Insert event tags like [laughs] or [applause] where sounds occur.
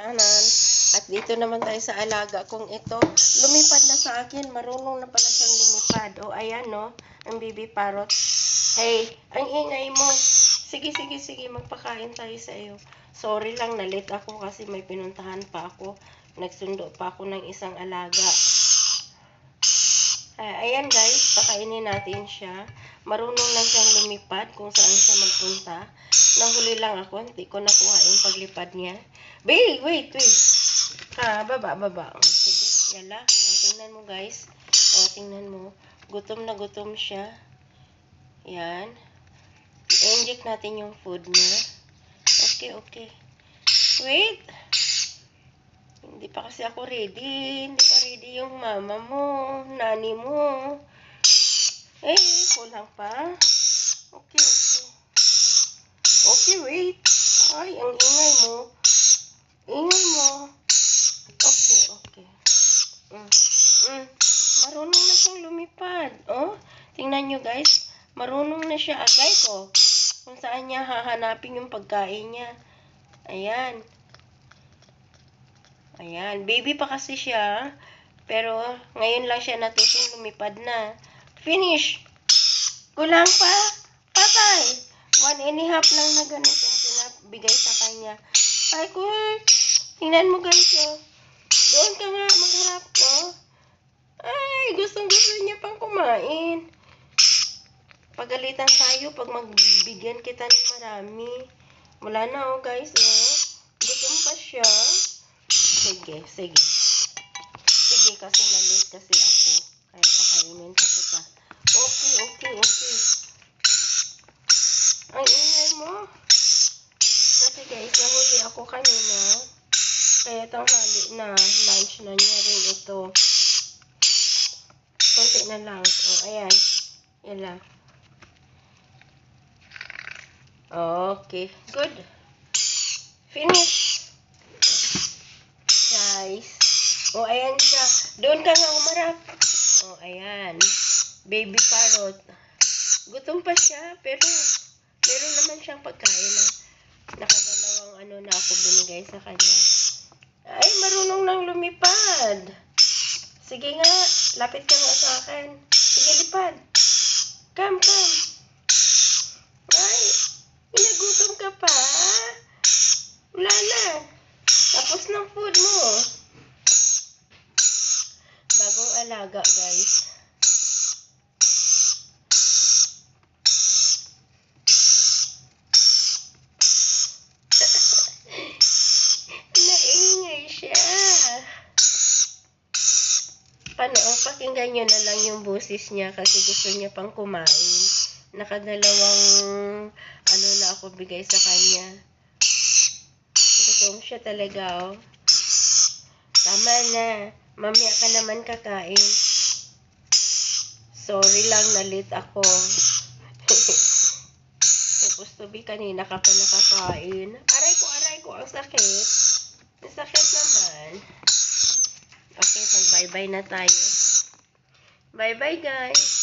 kanan. At dito naman tayo sa alaga kong ito. Lumipad na sa akin. Marunong na pala siyang lumipad. O, ayan, no? Ang baby parrot. Hey, ang ingay mo. Sige, sige, sige. Magpakain tayo sa iyo. Sorry lang, nalit ako kasi may pinuntahan pa ako. Nagsundo pa ako ng isang alaga. Ay, ayan guys, pakainin natin siya. Marunong na siyang lumipad kung saan siya magpunta. Nahuli lang ako, hindi ko nakuha yung paglipad niya. Wait, wait, wait. Ha, baba, baba. O, sige, yala. O, tingnan mo guys. O, tingnan mo. Gutom na gutom siya. Yan. I-inject natin yung food niya. Okay, okay. Wait. Hindi pa kasi ako ready. Hindi pa ready yung mama mo, nani mo. Eh, kulang pa. Okay. Okay, Mm. Mm. Marunong na siyang lumipad. Oh, tingnan nyo guys. Marunong na siya. Agay ko. Kung saan niya hahanapin yung pagkain niya. Ayan. Ayan. Baby pa kasi siya. Pero, ngayon lang siya natutong lumipad na. Finish! Kulang pa? Patay! One and a half lang na ganito ang pinabigay sa kanya. Ay, cool! Tingnan mo guys, oh. Doon ka nga magharap ko. Ay, gustong gusto niya pang kumain. Pagalitan tayo pag magbigyan kita ng marami. Wala na, oh guys, oh. Gutom pa siya. Sige, sige. Sige, kasi nalit kasi ako. Kaya pakainin pa kita. Okay, okay, okay. Ang ingay mo. Kasi guys, nahuli ako kanina. Kaya tanghali na. Lunch na niya rin ito. Konti na lang. O, ayan. Yan lang. Okay. Good. Finish. Guys. O, ayan siya. Doon ka nga umarap. O, ayan. Baby parrot. Gutom pa siya, pero meron naman siyang pagkain na nakadalawang ano na ako binigay sa kanya. Ay, marunong nang lumipad. Sige nga, lapit ka nga sa akin. Sige, lipad. Come, come. Ay, inagutom ka pa. Wala na. Tapos ng food mo. Bagong alaga, guys. Paano, oh, pakinggan nyo na lang yung boses niya kasi gusto niya pang kumain. Nakadalawang ano na ako bigay sa kanya. Gutom siya talaga, oh. Tama na. Mamaya ka naman kakain. Sorry lang, nalit ako. [laughs] Supposed to be kanina ka pa nakakain. Aray ko, aray ko, ang sakit. Ang sakit naman. Okay, mag-bye-bye na tayo. Bye-bye, guys.